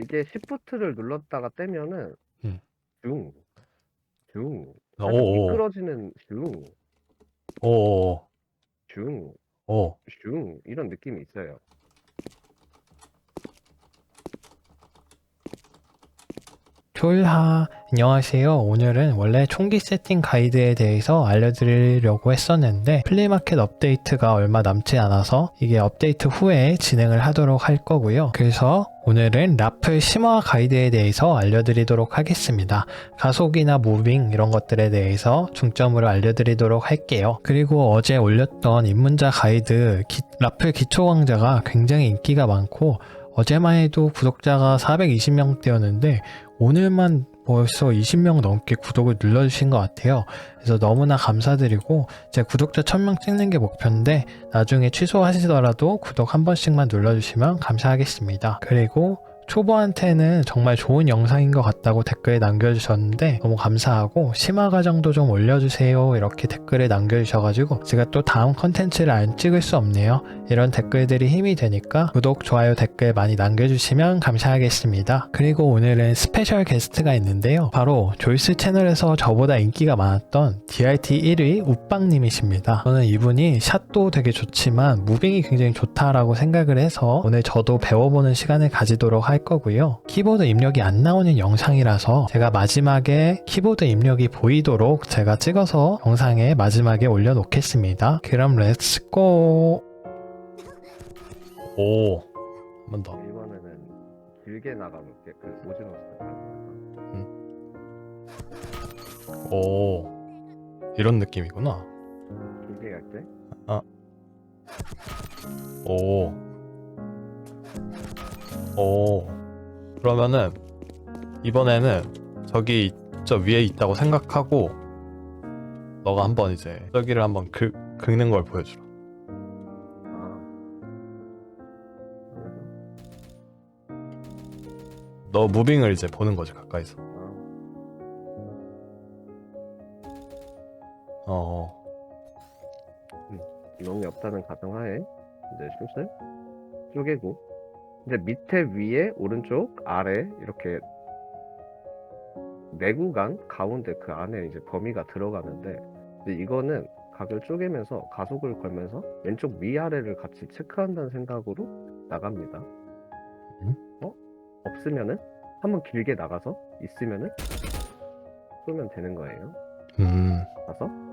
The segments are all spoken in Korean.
이게 시프트를 눌렀다가 떼면은 음. 중, 중, 어, 살짝 오오 미끄러지는 중, 오오 중, 오중 이런 느낌이 있어요. 쫄하 안녕하세요. 오늘은 원래 총기 세팅 가이드에 대해서 알려드리려고 했었는데 플리마켓 업데이트가 얼마 남지 않아서 이게 업데이트 후에 진행을 하도록 할 거고요. 그래서 오늘은 라플 심화 가이드에 대해서 알려드리도록 하겠습니다. 가속이나 무빙 이런 것들에 대해서 중점으로 알려드리도록 할게요. 그리고 어제 올렸던 입문자 가이드 기- 라플 기초 강좌가 굉장히 인기가 많고 어제만 해도 구독자가 420명대였는데 오늘만 벌써 20명 넘게 구독을 눌러주신 것 같아요. 그래서 너무나 감사드리고 제 구독자 1000명 찍는 게 목표인데 나중에 취소하시더라도 구독 한 번씩만 눌러주시면 감사하겠습니다. 그리고 초보한테는 정말 좋은 영상인 것 같다고 댓글에 남겨주셨는데 너무 감사하고 심화 과정도 좀 올려주세요 이렇게 댓글에 남겨주셔가지고 제가 또 다음 컨텐츠를 안 찍을 수 없네요. 이런 댓글들이 힘이 되니까 구독, 좋아요, 댓글 많이 남겨주시면 감사하겠습니다. 그리고 오늘은 스페셜 게스트가 있는데요. 바로 조이스 채널에서 저보다 인기가 많았던 DRT 1위 우빵님이십니다. 저는 이분이 샷도 되게 좋지만 무빙이 굉장히 좋다라고 생각을 해서 오늘 저도 배워보는 시간을 가지도록 할 거고요. 키보드 입력이 안 나오는 영상이라서 제가 마지막에 키보드 입력이 보이도록 제가 찍어서 영상에 마지막에 올려놓겠습니다. 그럼 렛츠고! 오. 한 번 더. 이번에는 길게 나가볼게. 그 오징어 스타일. 오. 이런 느낌이구나. 길게 갈 때. 오. 오. 그러면은 이번에는 저기 저 위에 있다고 생각하고 너가 한번 이제 저기를 한번 긁, 긁는 걸 보여주라. 너 무빙을 이제 보는 거지 가까이서. 아. 어. 기록이 없다는 가정하에 이제 슛을 쪼개고 이제 밑에 위에 오른쪽 아래 이렇게 내구간 가운데 그 안에 이제 범위가 들어가는데 이거는 각을 쪼개면서 가속을 걸면서 왼쪽 위아래를 같이 체크한다는 생각으로 나갑니다. 음? 어? 없으면은 한번 길게 나가서 있으면은 쏘면 되는 거예요. 음. 가서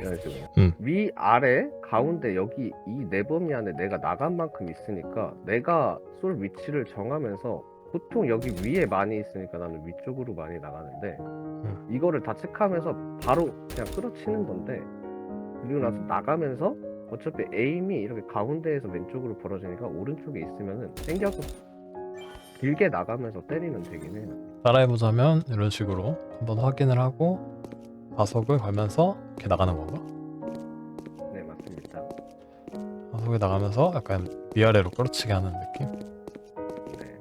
이런 식으로 음. 위 아래 가운데 여기 이 내범위 안에 내가 나간 만큼 있으니까 내가 쏠 위치를 정하면서 보통 여기 위에 많이 있으니까 나는 위쪽으로 많이 나가는데 이거를 다 체크하면서 바로 그냥 끌어치는 건데 그리고 나서 나가면서 어차피 에임이 이렇게 가운데에서 왼쪽으로 벌어지니까 오른쪽에 있으면은 당겨서 길게 나가면서 때리면 되긴 해요. 따라해보자면 이런 식으로 한번 확인을 하고 가속을 걸면서 이렇게 나가는 건가? 네 맞습니다. 가속이 나가면서 약간 위아래로 끌어치게 하는 느낌? 네.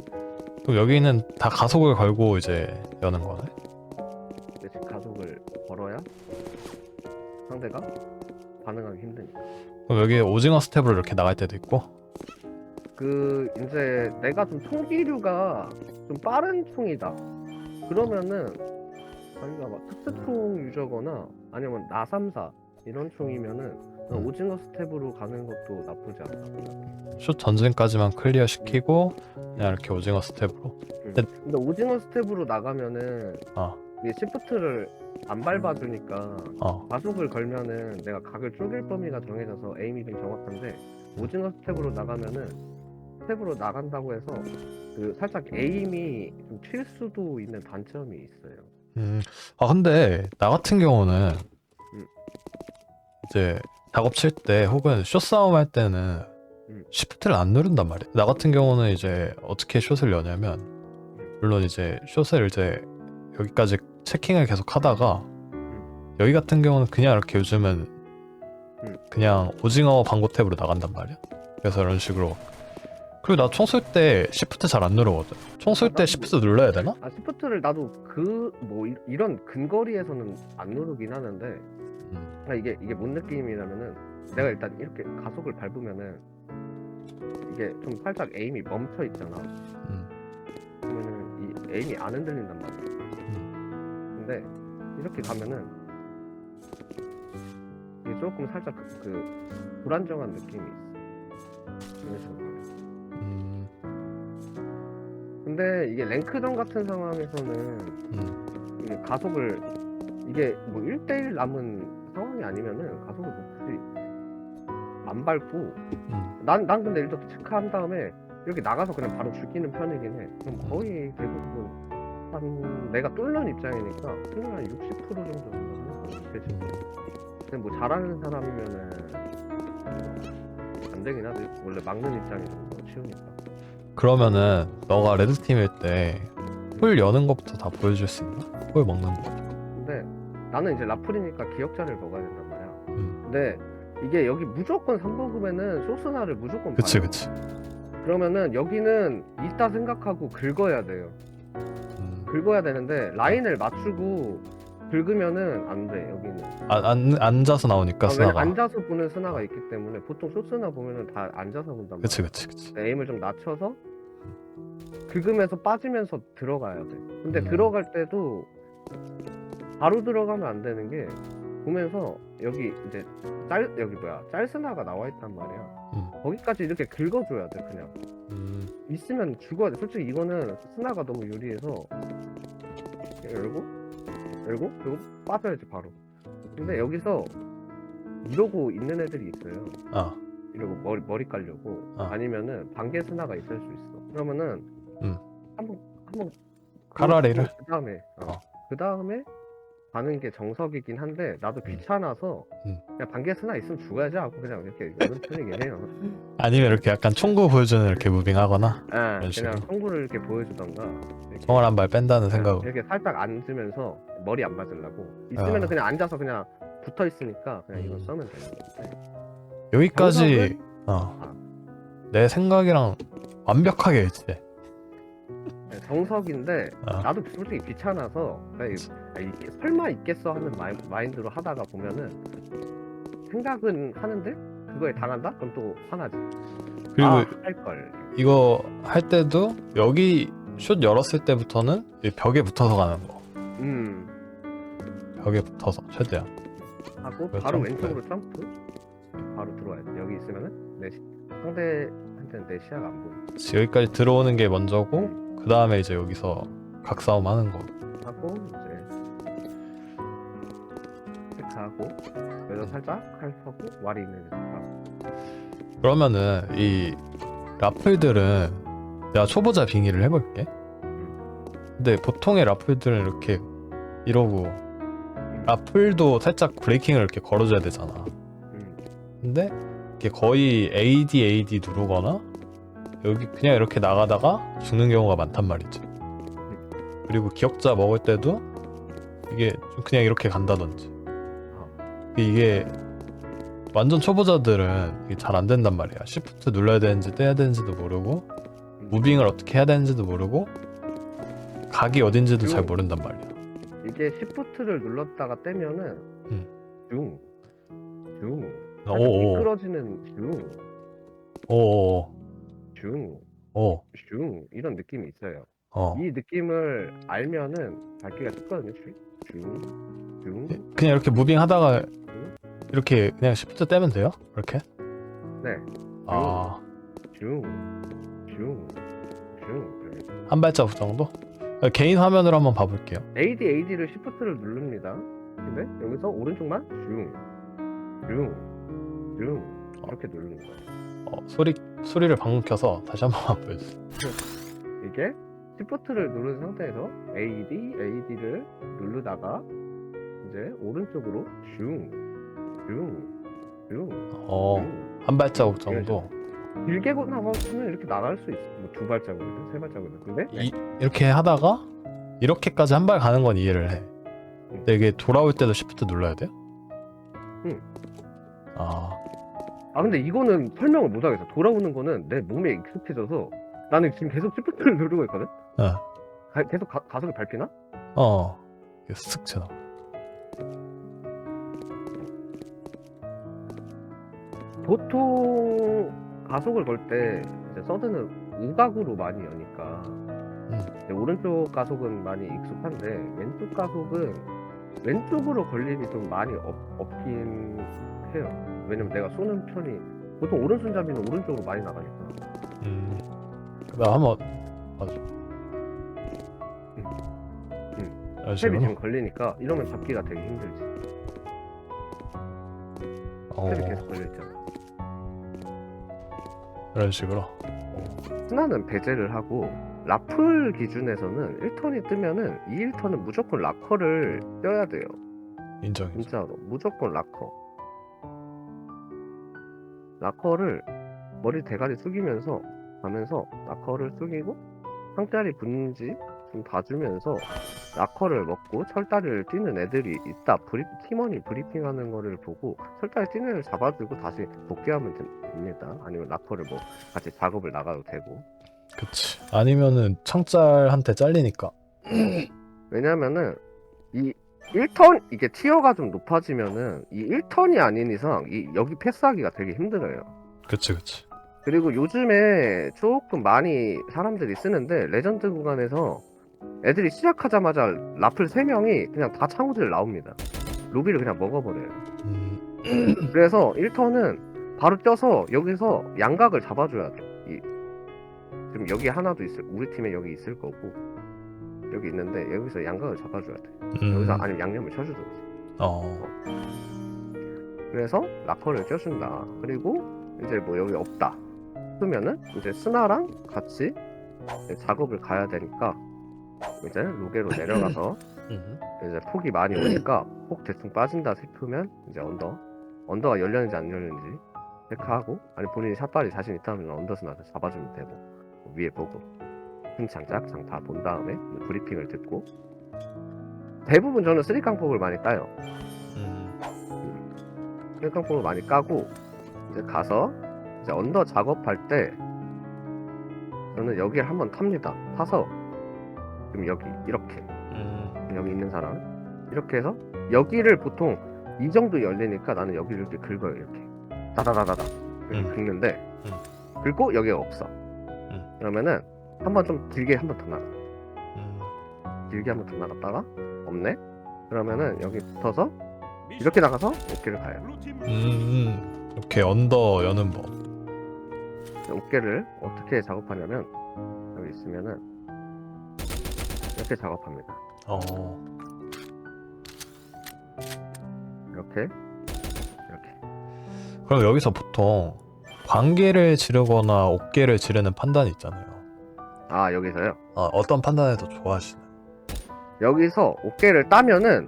또 여기는 다 가속을 걸고 이제 여는 거네? 대신 가속을 걸어야 상대가 반응하기 힘드니까. 그럼 여기 오징어 스텝으로 이렇게 나갈 때도 있고 그 이제 내가 좀 총기류가 좀 빠른 총이다. 그러면은 자기가 막 특수총 유저거나 아니면 나삼사 이런 총이면은 난 음. 오징어 스텝으로 가는 것도 나쁘지 않다. 슛 전진까지만 클리어 시키고 그냥 이렇게 오징어 스텝으로 음. 근데 오징어 스텝으로 나가면은 어. 이게 시프트를 안 밟아주니까 어 가속을 걸면은 내가 각을 쪼갤 범위가 정해져서 에임이 좀 정확한데 오징어 스텝으로 나가면은 스텝으로 나간다고 해서 그 살짝 에임이 좀 튈 수도 있는 단점이 있어요. 음. 아 근데 나 같은 경우는 음. 이제 작업 칠 때 혹은 숏 싸움 할 때는 음. 시프트를 안 누른단 말이야. 나 같은 경우는 이제 어떻게 숏을 여냐면 물론 이제 숏을 이제 여기까지 체킹을 계속 하다가 여기 같은 경우는 그냥 이렇게 요즘은 음. 그냥 오징어 방고 탭으로 나간단 말이야. 그래서 이런 식으로 그리고 나 총 쏠 때 시프트 잘 안 누르거든. 총 쏠 때 시프트 눌러야 되나? 아 시프트를 나도 그 뭐 이런 근거리에서는 안 누르긴 하는데 음. 그러니까 이게 이게 뭔 느낌이냐면은 내가 일단 이렇게 가속을 밟으면은 이게 좀 살짝 에임이 멈춰 있잖아. 음. 에임이 안 흔들린단 말이야. 음. 근데 이렇게 가면은 이게 조금 살짝 그, 그 불안정한 느낌이 있어. 이런 식으로 가면. 음, 근데 이게 랭크전 같은 상황에서는 음, 이게 가속을 이게 뭐 1대1 남은 상황이 아니면은 가속을 뭐 굳이 안 밟고 음. 난, 난 근데 일단 체크한 다음에 이렇게 나가서 그냥 바로 죽이는 편이긴 해. 그럼 음. 거의 대부분 한 내가 뚫는 입장이니까 뚫는 한60% 정도 되지. 음. 근데 뭐 잘하는 사람이면은 안 되긴 하지. 원래 막는 입장이 좀더 쉬우니까. 그러면은 너가 레드 팀일 때 홀 여는 것부터 다 보여줄 수 있나? 홀 먹는 거. 근데 나는 이제 라플이니까 기억자를 먹어야 된단 말이야. 음. 근데 이게 여기 무조건 3버금에는 소스나를 무조건 그치 봐요. 그치. 그러면은 여기는 있다 생각하고 긁어야 돼요. 음. 긁어야 되는데 라인을 맞추고 긁으면은 안 돼 여기는. 아, 안 앉아서 나오니까 아, 왜냐 스나가. 앉아서 보는 스나가 있기 때문에 보통 쇼스나 보면은 다 앉아서 본단 말이야. 그치 그치 그치. 에임을 좀 낮춰서 긁으면서 빠지면서 들어가야 돼. 근데 음. 들어갈 때도 바로 들어가면 안 되는 게 보면서 여기 이제 짤 여기 뭐야 짤스나가 나와 있단 말이야. 음. 거기까지 이렇게 긁어줘야 돼 그냥. 음. 있으면 죽어야 돼. 솔직히 이거는 스나가 너무 유리해서 열고 열고 그리고 빠져야지 바로. 근데 여기서 이러고 있는 애들이 있어요. 아. 이러고 머리 머리 깔려고 어. 아니면은 반개 스나가 있을 수 있어. 그러면은 음. 한번 한번 카라리를? 그 다음에 어. 어. 그 다음에 가는 게 정석이긴 한데 나도 귀찮아서 음. 그냥 반개 스나 있으면 죽어야지 하고 그냥 이렇게 여는 편이긴 해요. 아니면 이렇게 약간 총구 보여주는 이렇게 무빙하거나 예, 그냥 식으로? 성구를 이렇게 보여주던가 이렇게 총알 한 발 뺀다는 생각으로. 이렇게 살짝 앉으면서 머리 안 맞으려고 있으면 아. 그냥 앉아서 그냥 붙어 있으니까 그냥 이거 음. 써면 되는 건데 여기까지 어. 아. 내 생각이랑 완벽하게 일치해. 네, 정석인데 어. 나도 솔직히 귀찮아서 그냥 이- 아, 이게 설마 있겠어 하는 마인, 마인드로 하다가 보면은 생각은 하는데 그거에 당한다? 그럼 또 화나지. 그리고 아, 할 걸. 이거 할 때도 여기 슛 열었을 때부터는 이 벽에 붙어서 가는 거. 음. 벽에 붙어서 최대한. 하고 바로 점프. 왼쪽으로 점프. 바로 들어와야 돼. 여기 있으면은 내 시, 상대한테는 내 시야가 안 보여. 여기까지 들어오는 게 먼저고 그 다음에 이제 여기서 각싸움 하는 거. 하고 이제 체크하고 그래서 살짝 칼 서고 와리 있는 데 하고. 그러면은 이 라플들은 내가 초보자 빙의를 해볼게. 근데 보통의 라플들은 이렇게 이러고 라플도 살짝 브레이킹을 이렇게 걸어줘야 되잖아. 음. 근데 이게 거의 AD AD 누르거나 여기 그냥 이렇게 나가다가 죽는 경우가 많단 말이지. 그리고 기억자 먹을 때도 이게 좀 그냥 이렇게 간다든지. 이게 완전 초보자들은 이게 잘안 된단 말이야. 시프트 눌러야 되는지 떼야 되는지도 모르고 무빙을 어떻게 해야 되는지도 모르고 각이 어딘지도 잘 모른단 말이야. 이게 시프트를 눌렀다가 떼면은 음. 중, 중, 오오 미끄러지는 중, 오 오 중, 오중 이런 느낌이 있어요. 어. 이 느낌을 알면은 밟기가 쉽거든요. 중, 중, 그냥 이렇게 무빙 하다가 이렇게 그냥 시프트 떼면 돼요? 이렇게? 네, 아. 중, 중, 중. 이렇게. 한 발자국 정도? 개인 화면으로 한번 봐볼게요. AD AD를 시프트를 누릅니다. 근데 여기서 오른쪽만 중, 중, 중 이렇게 누르는 거예요. 어, 소리 소리를 방금 켜서 다시 한 번만 보여주세요. 이게 시프트를 누른 상태에서 AD, AD를 누르다가 이제 오른쪽으로 슝, 슝, 슝, 어, 슝. 한 발자국 정도. 길게 나가면 이렇게 나갈 수 있어. 뭐두 발자국이든 세 발자국이든. 근데 이, 이렇게 하다가 이렇게까지 한 발 가는 건 이해를 해. 근데 이게 돌아올 때도 시프트 눌러야 돼요? 응. 아, 아 근데 이거는 설명을 못 하겠어. 돌아오는 거는 내 몸에 익숙해져서 나는 지금 계속 시프트를 누르고 있거든. 어. 가- 계속 가, 가속이 밟히나? 어, 이게 쓱 지나. 보통 가속을 걸 때 이제 서든은 우각으로 많이 여니까 근데 오른쪽 가속은 많이 익숙한데 왼쪽 가속은 왼쪽으로 걸림이 좀 많이 없, 없긴 해요. 왜냐면 내가 쏘는 편이 보통 오른손잡이는 오른쪽으로 많이 나가니까. 음. 나 한번 맞아. 응. 이런 탭이 식으로. 지금 걸리니까 이러면 잡기가 되게 힘들지. 어, 탭이 계속 걸려 있잖아. 이런 식으로. 스나는 배제를 하고 라플 기준에서는 1턴이 뜨면은 이 1턴은 무조건 락커를 떼야 돼요. 인정. 인정. 진짜로 무조건 락커. 락커를 머리 대가리 숙이면서 가면서 락커를 숙이고 상자리 붙는지 좀 봐주면서 락커를 먹고 철다리를 뛰는 애들이 있다. 브리, 팀원이 브리핑하는 거를 보고 철다리 뛰는 애를 잡아주고 다시 복귀하면 됩니다. 아니면 락커를 뭐 같이 작업을 나가도 되고. 그치. 아니면은 창짤한테 잘리니까. 왜냐면은 이 1턴 이게 티어가 좀 높아지면은 이 1턴이 아닌 이상 이 여기 패스하기가 되게 힘들어요. 그치 그치. 그리고 요즘에 조금 많이 사람들이 쓰는데 레전드 구간에서 애들이 시작하자마자 라플 3명이 그냥 다 창호질 나옵니다. 로비를 그냥 먹어버려요. 음. 그래서 1턴은 바로 뛰어서 여기서 양각을 잡아줘야 돼. 이, 지금 여기 하나도 있을, 우리 팀에 여기 있을 거고 여기 있는데 여기서 양각을 잡아줘야 돼. 여기서 음. 아니면 양념을 쳐주든지. 어. 그래서 라커를 껴준다. 그리고 이제 뭐 여기 없다. 그러면은 이제 스나랑 같이 이제 작업을 가야 되니까 이제 로게로 내려가서 음. 이제 폭이 많이 오니까 폭 대충 빠진다 싶으면 이제 언더 언더가 열렸는지 안 열렸는지 체크하고 아니 본인이 샷발이 자신 있다면 언더스나 잡아주면 되고 뭐 위에 보고 큰 장작 장타 본 다음에 뭐 브리핑을 듣고. 대부분 저는 쓰리깡폭을 많이 따요. 음. 쓰리깡폭을 많이 까고 이제 가서 이제 언더 작업할 때 저는 여기를 한번 탑니다. 타서 지금 여기 이렇게. 음. 여기 있는 사람. 이렇게 해서 여기를 보통 이 정도 열리니까 나는 여기를 이렇게 긁어요 이렇게. 다다다다다. 이렇게 음. 긁는데 긁고 여기가 없어. 그러면은 한 번 좀 길게 한 번 더 나가 음. 길게 한 번 더 나갔다가 없네 그러면은 여기 붙어서 이렇게 나가서 어깨를 가요 음. 이렇게 언더 여는 법. 어깨를 어떻게 작업하냐면 여기 있으면은 이렇게 작업합니다 어. 이렇게 이렇게 그럼 여기서 보통 관계를 지르거나 어깨를 지르는 판단이 있잖아요. 아 여기서요 아, 어떤 판단을 더 좋아하시나요? 여기서 어깨를 따면은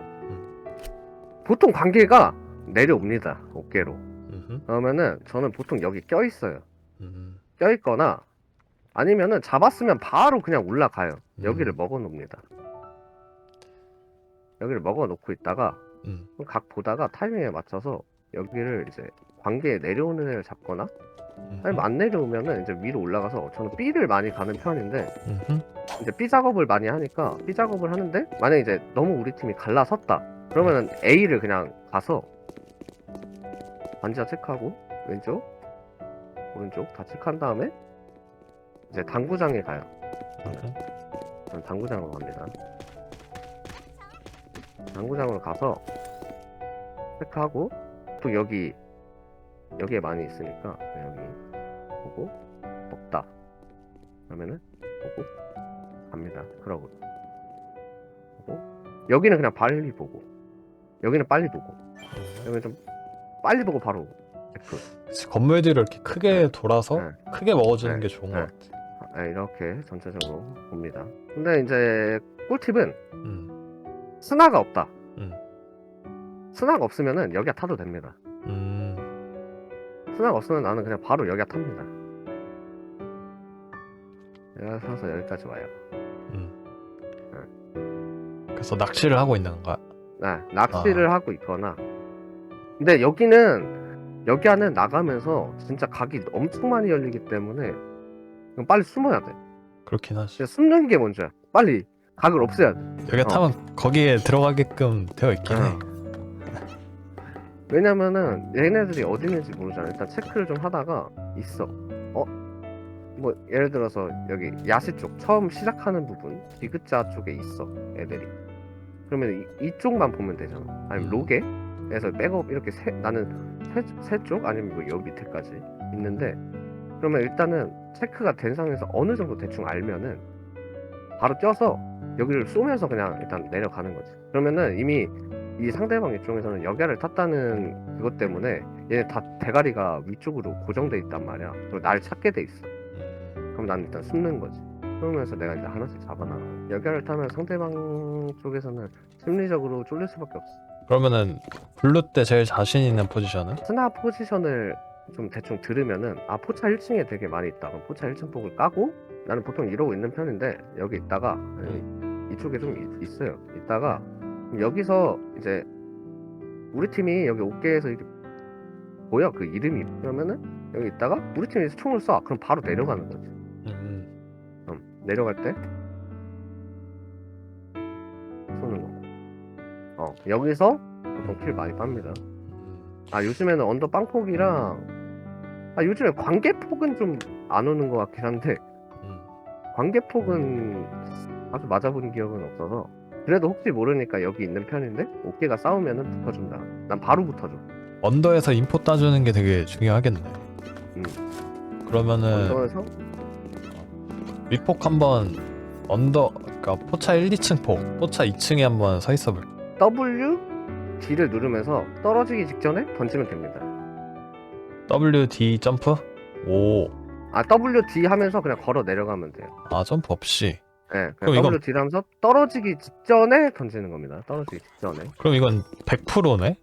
보통 관계가 내려옵니다 어깨로 음. 그러면은 저는 보통 여기 껴 있어요 음. 껴 있거나 아니면은 잡았으면 바로 그냥 올라가요 여기를 음. 먹어 놓습니다 여기를 먹어 놓고 있다가 음. 각 보다가 타이밍에 맞춰서 여기를 이제 관계에 내려오는 애를 잡거나 음. 아니면 안 내려오면은 이제 위로 올라가서 저는 B를 많이 가는 편인데 음. 이제 B 작업을 많이 하니까 B 작업을 하는데 만약에 이제 너무 우리 팀이 갈라섰다 그러면은 A를 그냥 가서 반지하 체크하고 왼쪽 오른쪽 다 체크한 다음에 이제 당구장에 가요 음. 저는 당구장으로 갑니다 당구장으로 가서 체크하고 또 여기 여기에 많이 있으니까 여기 보고 없다 그러면은 보고 갑니다. 그러고 보고 여기는 그냥 빨리 보고 여기는 빨리 보고 여기는 좀 빨리 보고 바로 체크. 그치, 건물 뒤를 이렇게 크게 돌아서 네. 크게 먹어주는 네. 게 좋은 네. 것 같아. 아, 이렇게 전체적으로 봅니다. 근데 이제 꿀팁은 음. 스나가 없다. 음. 스나가 없으면은 여기가 타도 됩니다. 음. 스나가 없으면 나는 그냥 바로 여기가 탑니다. 여기가 타서 여기까지 와요. 그래서 낚시를 하고 있는. 네, 아. 낚시를 하고 있거나. 근데 여기는 여기 안에 나가면서 진짜 각이 엄청 많이 열리기 때문에 빨리 숨어야 돼. 그렇긴 하지. 진짜 숨는 게 먼저야. 빨리 각을 없애야 돼. 여기 어. 타면 거기에 들어가게끔 되어 있긴 해. 어. 왜냐면은 얘네들이 어디 있는지 모르잖아. 일단 체크를 좀 하다가 있어. 어? 뭐 예를 들어서 여기 야시 쪽 처음 시작하는 부분 디귿자 쪽에 있어 애들이 그러면 이, 이쪽만 보면 되잖아 아니면 음. 로게에서 백업 이렇게 세, 나는 세쪽 아니면 뭐 여기 밑에까지 있는데 그러면 일단은 체크가 된 상황에서 어느 정도 대충 알면은 바로 뛰어서 여기를 쏘면서 그냥 일단 내려가는 거지 그러면은 이미 이 상대방 입장에서는 여기를 탔다는 그것 때문에 얘네 다 대가리가 위쪽으로 고정돼 있단 말이야 그리고 날 찾게 돼 있어 그럼 난 일단 숨는 거지. 그러면서 내가 이제 하나씩 잡아나가. 여기를 타면 상대방 쪽에서는 심리적으로 쫄릴 수밖에 없어. 그러면은 블루 때 제일 자신 있는 포지션은? 스나 포지션을 좀 대충 들으면은 아 포차 1층에 되게 많이 있다. 그럼 포차 1층 폭을 까고 나는 보통 이러고 있는 편인데 여기 있다가 이- 이쪽에 좀 있- 있어요. 있다가 여기서 이제 우리 팀이 여기 어깨에서 이렇게 보여 그 이름이 그러면은 여기 있다가 우리 팀에서 총을 쏴 그럼 바로 내려가는 거지. 음. 음, 내려갈 때 쏘는 거. 어 여기서 보통 킬 많이 빱니다. 아 요즘에는 언더 빵폭이랑 아 요즘에 관계폭은 좀 안 오는 것 같긴 한데 음. 관계폭은 아주 맞아본 기억은 없어서 그래도 혹시 모르니까 여기 있는 편인데 어깨가 싸우면은 붙어준다. 난 바로 붙어줘. 언더에서 인포 따주는 게 되게 중요하겠네. 음. 그러면은 언더에서 위폭 한번 언더 그러니까 포차 1, 2층 폭, 포차 2층에 한번 서 있어 볼. W D를 누르면서 떨어지기 직전에 던지면 됩니다. W D 점프? 오. 아 W D 하면서 그냥 걸어 내려가면 돼요. 아 점프 없이. 네, 그럼 그냥 이건- W D를 하면서 떨어지기 직전에 던지는 겁니다. 떨어지기 직전에. 그럼 이건 100%네?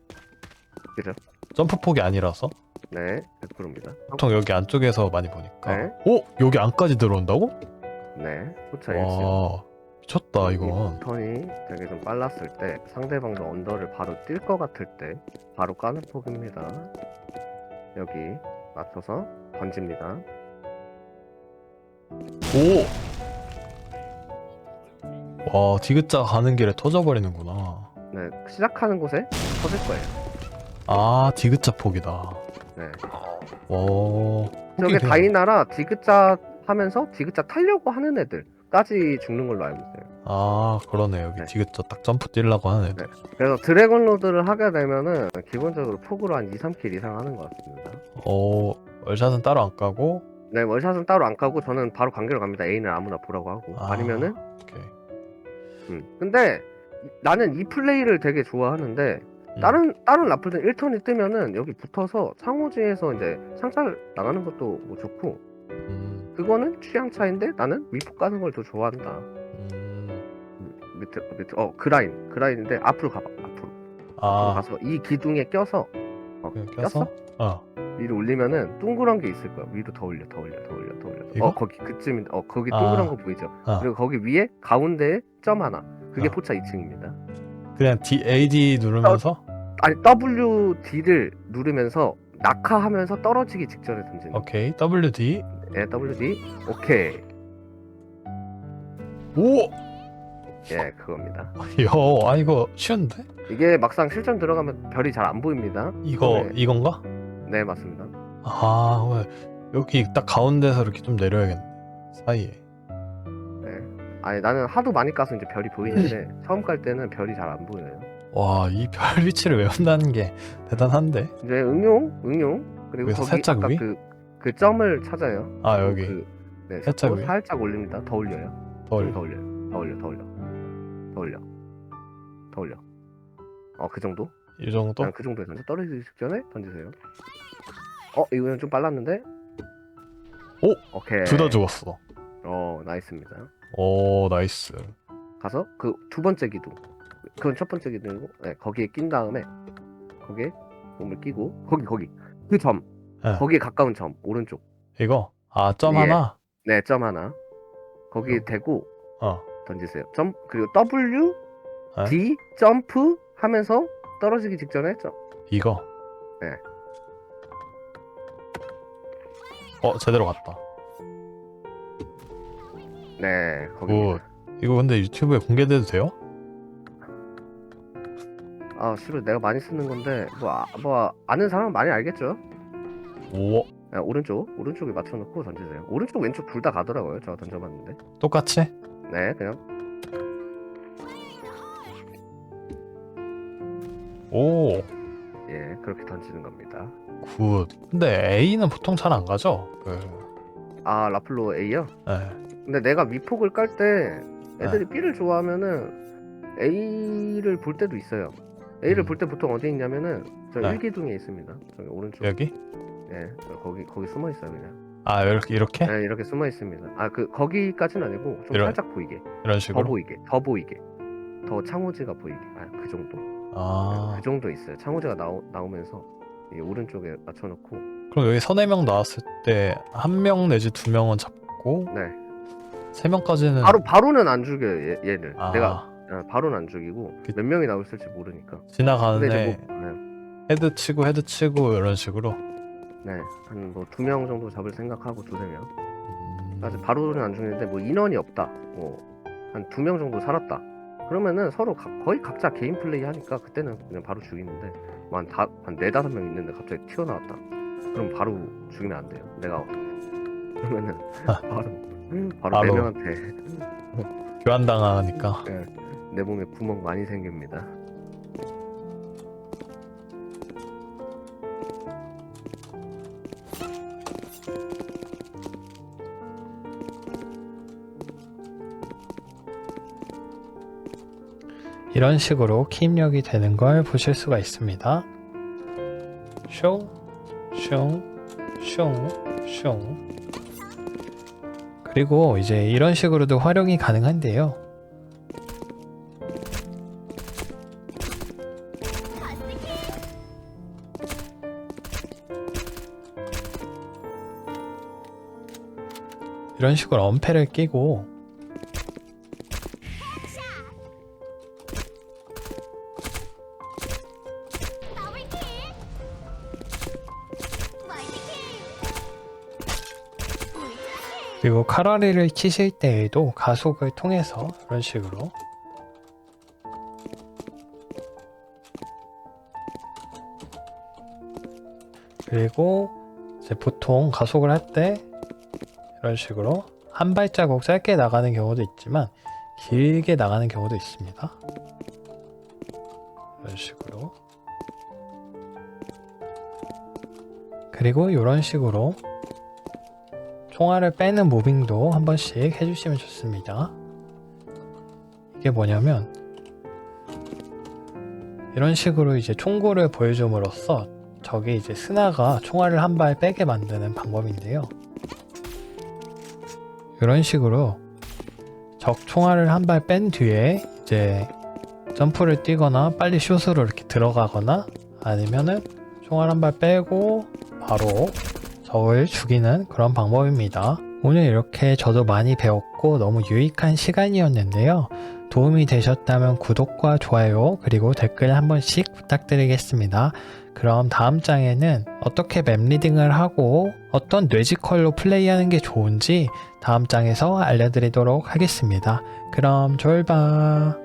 그죠? 점프 폭이 아니라서? 네, 100%입니다. 보통 여기 안쪽에서 많이 보니까. 네. 오 여기 안까지 들어온다고? 네, 포차 1층. 와 미쳤다 이건. 턴이 되게 좀 빨랐을 때 상대방도 언더를 바로 뛸 것 같을 때 바로 까는 폭입니다. 여기 맞춰서 던집니다. 오. 와 디귿자 가는 길에 터져버리는구나. 네, 시작하는 곳에 터질 거예요. 아 디귿자 폭이다. 네. 와. 저게 되게- 다이나라 디귿자 하면서 디귿자 타려고 하는 애들까지 죽는 걸로 알고 있어요. 아 그러네 여기 네. 디귿자 딱 점프 뛰려고 하는 애들. 그래서 드래곤 로드를 하게 되면은 기본적으로 폭으로 한 2, 3킬 이상 하는 것 같습니다. 어 월샷은 따로 안 까고. 네, 월샷은 따로 안 까고 저는 바로 관계로 갑니다. 애인을 아무나 보라고 하고 아. 아니면은 오케이. 음. 근데 이- 나는 이 플레이를 되게 좋아하는데 음. 다른 다른 라플들 1턴이 뜨면은 여기 붙어서 상호지에서 이제 창살 나가는 것도 뭐 좋고 음, 그거는 취향 차인데 나는 위폭 가는 걸 더 좋아한다. 음. 음, 밑에 밑에 어 그라인 그라인인데 앞으로 가봐 앞으로 앞으로 아 가서 이 기둥에 껴서 어? 껴서? 어. 위로 올리면은 둥그런 게 있을 거야. 위로 더 올려 더 올려 더 올려 더 올려. 이거? 어 거기 그쯤인데 어 거기 아. 둥그런 거 보이죠? 아. 그리고 거기 위에 가운데에 점 하나. 그게 아. 포차 2층입니다. 그냥 D A D 누르면서 아니 WD를 누르면서 낙하하면서 떨어지기 직전에 던지는 거. 오케이 W D 예, WD 오케이 오. 예 그겁니다 야, 아 이거 쉬운데? 이게 막상 실전 들어가면 별이 잘 안 보입니다 이거 네. 이건가? 네 맞습니다 아 왜, 여기 딱 가운데서 이렇게 좀 내려야겠네 사이에. 네 아니 나는 하도 많이 까서 이제 별이 보이는데 처음 깔 때는 별이 잘 안 보여요 와 이 별 위치를 외운다는 게 대단한데? 이제 응용 응용 그리고 거기 살짝 아까 위? 그, 그 점을 찾아요 아 여기 그, 네 살짝 살짝, 위? 살짝 올립니다 더 올려요 더좀 올려. 더 올려요 더 올려 더 올려 더 올려 더 올려 어 그 정도 이 정도? 그냥 그 정도에 던져 떨어지기 직전에 던지세요. 어 이거는 좀 빨랐는데. 오! 오케이. 둘 다 죽었어. 어 나이스입니다. 오 나이스. 가서 그 두 번째 기둥. 그건 첫 번째 기둥이고, 네 거기에 낀 다음에 거기에 몸을 끼고 거기 거기 그 점. 네. 거기에 가까운 점 오른쪽. 이거 아 점 예. 하나. 네 점 하나. 거기에 대고 어. 던지세요. 점 그리고 W 네? D 점프 하면서 떨어지기 직전에 점. 이거. 네. 어 제대로 갔다. 네 거기. 굿. 이거 근데 유튜브에 공개돼도 돼요? 아, 실은 내가 많이 쓰는 건데 뭐, 아, 뭐 아는 사람은 많이 알겠죠. 오. 아, 오른쪽 오른쪽에 맞춰놓고 던지세요. 오른쪽 왼쪽 둘 다 가더라고요. 제가 던져봤는데. 똑같이? 네, 그냥 오, 예 그렇게 던지는 겁니다. 굿. 근데 A는 보통 잘 안 가죠? 그, 아 라플로 A요? 네. 근데 내가 위폭을 깔 때 애들이 B를 좋아하면은 A를 볼 때도 있어요. A를 음. 볼 때 보통 어디 있냐면은 저 네. 일기둥에 있습니다. 저기 오른쪽. 여기? 예, 저 거기 거기 숨어 있어요 그냥. 아, 이렇게, 이렇게? 네, 이렇게 숨어 있습니다. 아 그 거기까지는 아니고 좀 이런- 살짝 보이게, 이런 더 식으로? 보이게, 더 보이게, 더 창호지가 보이게. 아 그 정도. 아, 그 정도 있어요. 창호지가 나오, 나오면서 이 오른쪽에 맞춰놓고. 그럼 여기 서네 명 나왔을 때 한 명 내지 두 명은 잡고 네. 세 명까지는 바로 바로는 안 죽여 요 얘, 얘를. 아, 내가 아, 바로는 안 죽이고 그- 몇 명이 나올지 모르니까. 지나가는 애 이제 뭐, 네, 헤드 치고 헤드 치고 이런 식으로 네, 한뭐두 명 정도 잡을 생각하고 두세 명. 음, 아직 바로는 안 죽이는데 뭐 인원이 없다. 뭐 한 두 명 정도 살았다. 그러면은 서로 가- 거의 각자 개인 플레이 하니까 그때는 그냥 바로 죽이는데 뭐 뭐한다한 네 다섯 명 있는데 갑자기 튀어나왔다. 그럼 바로 죽이면 안 돼요. 내가 그러면은 아. 바로 바로. 네 명한테 교환당하니까 내 몸에 구멍 많이 생깁니다. 이런 식으로 키 입력이 되는 걸 보실 수가 있습니다. 슝, 슝, 슝, 슝. 그리고 이제 이런 식으로도 활용이 가능한데요. 이런 식으로 엄폐를 끼고 그리고 카라리를 키실 때에도 가속을 통해서 이런 식으로 그리고 이제 보통 가속을 할 때 이런 식으로 한 발자국 짧게 나가는 경우도 있지만 길게 나가는 경우도 있습니다. 이런 식으로 그리고 이런 식으로 총알을 빼는 무빙도 한 번씩 해주시면 좋습니다. 이게 뭐냐면 이런 식으로 이제 총구를 보여줌으로써 적이 이제 스나가 총알을 한 발 빼게 만드는 방법인데요. 이런 식으로 적 총알을 한 발 뺀 뒤에 이제 점프를 뛰거나 빨리 슛으로 이렇게 들어가거나 아니면은 총알 한 발 빼고 바로 적을 죽이는 그런 방법입니다. 오늘 이렇게 저도 많이 배웠고 너무 유익한 시간이었는데요. 도움이 되셨다면 구독과 좋아요 그리고 댓글 한 번씩 부탁드리겠습니다. 그럼 다음 장에는 어떻게 맵 리딩을 하고 어떤 뇌지컬로 플레이하는 게 좋은지 다음 장에서 알려드리도록 하겠습니다. 그럼 졸바.